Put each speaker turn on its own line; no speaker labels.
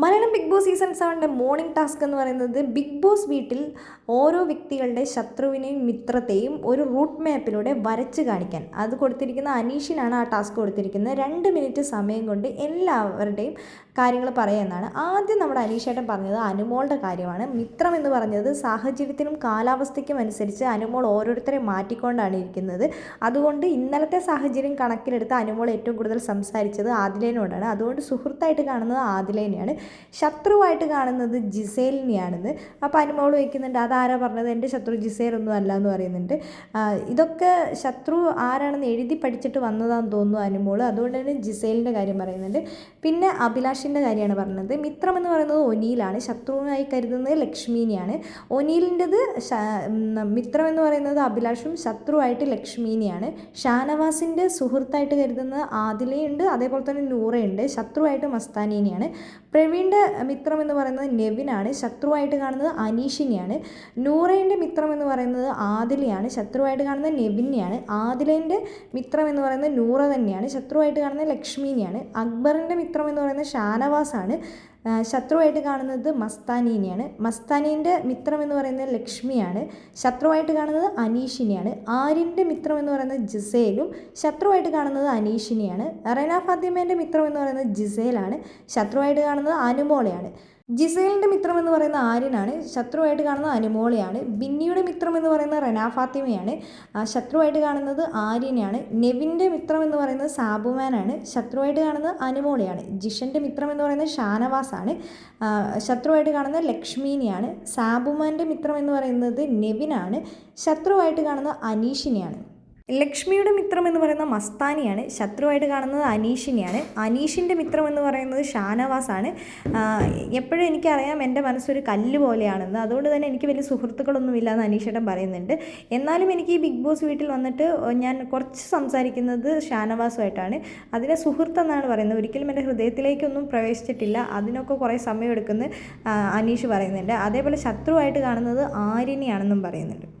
Malayalam big boss season സെവന്റെ morning task എന്ന് പറയുന്നത് ബിഗ് ബോസ് വീട്ടിൽ ഓരോ വ്യക്തികളുടെ ശത്രുവിനെയും മിത്രത്തെയും ഒരു റൂട്ട് മാപ്പിലൂടെ വരച്ച് കാണിക്കാൻ. അത് കൊടുത്തിരിക്കുന്ന അനീഷിനാണ് ആ ടാസ്ക് കൊടുത്തിരിക്കുന്നത്. രണ്ട് മിനിറ്റ് സമയം കൊണ്ട് എല്ലാവരുടെയും കാര്യങ്ങൾ പറയുന്നതാണ്. ആദ്യം നമ്മുടെ അനീഷേട്ടൻ പറഞ്ഞത് അനുമോളുടെ കാര്യമാണ്. മിത്രം എന്ന് പറഞ്ഞത് സാഹചര്യത്തിനും കാലാവസ്ഥയ്ക്കും അനുസരിച്ച് അനുമോൾ ഓരോരുത്തരെ മാറ്റിക്കൊണ്ടാണ് ഇരിക്കുന്നത്. അതുകൊണ്ട് ഇന്നലത്തെ സാഹചര്യം കണക്കിലെടുത്ത് അനുമോൾ ഏറ്റവും കൂടുതൽ സംസാരിച്ചത് ആദിലേനോടാണ്. അതുകൊണ്ട് സുഹൃത്തായിട്ട് കാണുന്നത് ആദിലേനെയാണ്. ശത്രുവായിട്ട് കാണുന്നത് ജിസേലിനെയാണെന്ന്. അപ്പോൾ അനുമോൾ വയ്ക്കുന്നുണ്ട് അതാരാ പറഞ്ഞത്? എന്റെ ശത്രു ജിസേൽ ഒന്നും അല്ല എന്ന് പറയുന്നുണ്ട്. ഇതൊക്കെ ശത്രു ആരാണെന്ന് എഴുതി പഠിച്ചിട്ട് വന്നതാണെന്ന് തോന്നുന്നു അനുമോൾ അതുകൊണ്ട് തന്നെ ജിസേലിന്റെ കാര്യം പറയുന്നുണ്ട്. പിന്നെ അഭിലാഷിന്റെ കാര്യമാണ് പറഞ്ഞത്. മിത്രം എന്ന് പറയുന്നത് ഒനിയിലാണ്. ശത്രുവിനായി കരുതുന്നത് ലക്ഷ്മീനെയാണ്. ഒനിയിലിന്റെത് മിത്രം എന്ന് പറയുന്നത് അഭിലാഷും ശത്രുവായിട്ട് ലക്ഷ്മീനെയാണ്. ഷാനവാസിന്റെ സുഹൃത്തായിട്ട് കരുതുന്നത് ആദിലയുണ്ട്. അതേപോലെ തന്നെ നൂറയുണ്ട്. ശത്രുവായിട്ട് മസ്താനീനിയാണ് പ്രവീണിന്റെ മിത്രം എന്ന് പറയുന്നത് നെവിനാണ്. ശത്രുവായിട്ട് കാണുന്നത് അനീഷിനെയാണ്. നൂറേന്റെ മിത്രം എന്ന് പറയുന്നത് ആദിലയാണ്. ശത്രുവായിട്ട് കാണുന്നത് നെവിനെയാണ്. ആദിലേന്റെ മിത്രം എന്ന് പറയുന്നത് നൂറ തന്നെയാണ്. ശത്രുവായിട്ട് കാണുന്നത് ലക്ഷ്മീനെയാണ്. അക്ബറിന്റെ മിത്രം എന്ന് പറയുന്നത് ഷാനവാസാണ്. ശത്രുവായിട്ട് കാണുന്നത് മസ്താനീനെയാണ്. മസ്താനീന്റെ മിത്രം എന്ന് പറയുന്നത് ലക്ഷ്മിയാണ്. ശത്രുവായിട്ട് കാണുന്നത് അനീഷിനെയാണ്. ആര്യന്റെ മിത്രം എന്ന് പറയുന്നത് ജിസേലും ശത്രുവായിട്ട് കാണുന്നത് അനീഷിനെയാണ്. റെന ഫാത്തിമേന്റെ മിത്രം എന്ന് പറയുന്നത് ജിസേലാണ്. ശത്രുവായിട്ട് കാണുന്നത് അനുമോളയാണ്. ജിസേലിന്റെ മിത്രം എന്ന് പറയുന്ന ആര്യനാണ്. ശത്രുവായിട്ട് കാണുന്നത് അനുമോളയാണ്. ബിന്നിയുടെ മിത്രം എന്ന് പറയുന്നത് റെനാ ഫാത്തിമയാണ്. ശത്രുവായിട്ട് കാണുന്നത് ആര്യനെയാണ്. നെവിന്റെ മിത്രം എന്ന് പറയുന്നത് സാബുമാനാണ്. ശത്രുവായിട്ട് കാണുന്നത് അനുമോളയാണ്. ജിഷന്റെ മിത്രം എന്ന് പറയുന്നത് ഷാനവാസാണ്. ശത്രുവായിട്ട് കാണുന്നത് ലക്ഷ്മീനെയാണ്. സാബുമാന്റെ മിത്രം എന്ന് പറയുന്നത് നെവിനാണ്. ശത്രുവായിട്ട് കാണുന്നത് അനീഷിനെയാണ്. ലക്ഷ്മിയുടെ മിത്രം എന്ന് പറയുന്ന മസ്താനിയാണ്. ശത്രുവായിട്ട് കാണുന്നത് അനീഷിനെയാണ്. അനീഷിന്റെ മിത്രം എന്ന് പറയുന്നത് ഷാനവാസാണ്. എപ്പോഴും എനിക്കറിയാം എന്റെ മനസ്സൊരു കല്ല് പോലെയാണെന്ന്. അതുകൊണ്ട് തന്നെ എനിക്ക് വലിയ സുഹൃത്തുക്കളൊന്നുമില്ല എന്ന് അനീഷേട്ടൻ പറയുന്നുണ്ട്. എന്നാലും എനിക്ക് ഈ ബിഗ് ബോസ് വീട്ടിൽ വന്നിട്ട് ഞാൻ കുറച്ച് സംസാരിക്കുന്നത് ഷാനവാസുമായിട്ടാണ്. അതിനെ സുഹൃത്ത് എന്നാണ് പറയുന്നത്. ഒരിക്കലും എന്റെ ഹൃദയത്തിലേക്കൊന്നും പ്രവേശിച്ചിട്ടില്ല. അതിനൊക്കെ കുറേ സമയം എടുക്കുന്ന അനീഷ് പറയുന്നുണ്ട്. അതേപോലെ ശത്രുവായിട്ട് കാണുന്നത് ആര്യനെയാണെന്നും പറയുന്നുണ്ട്.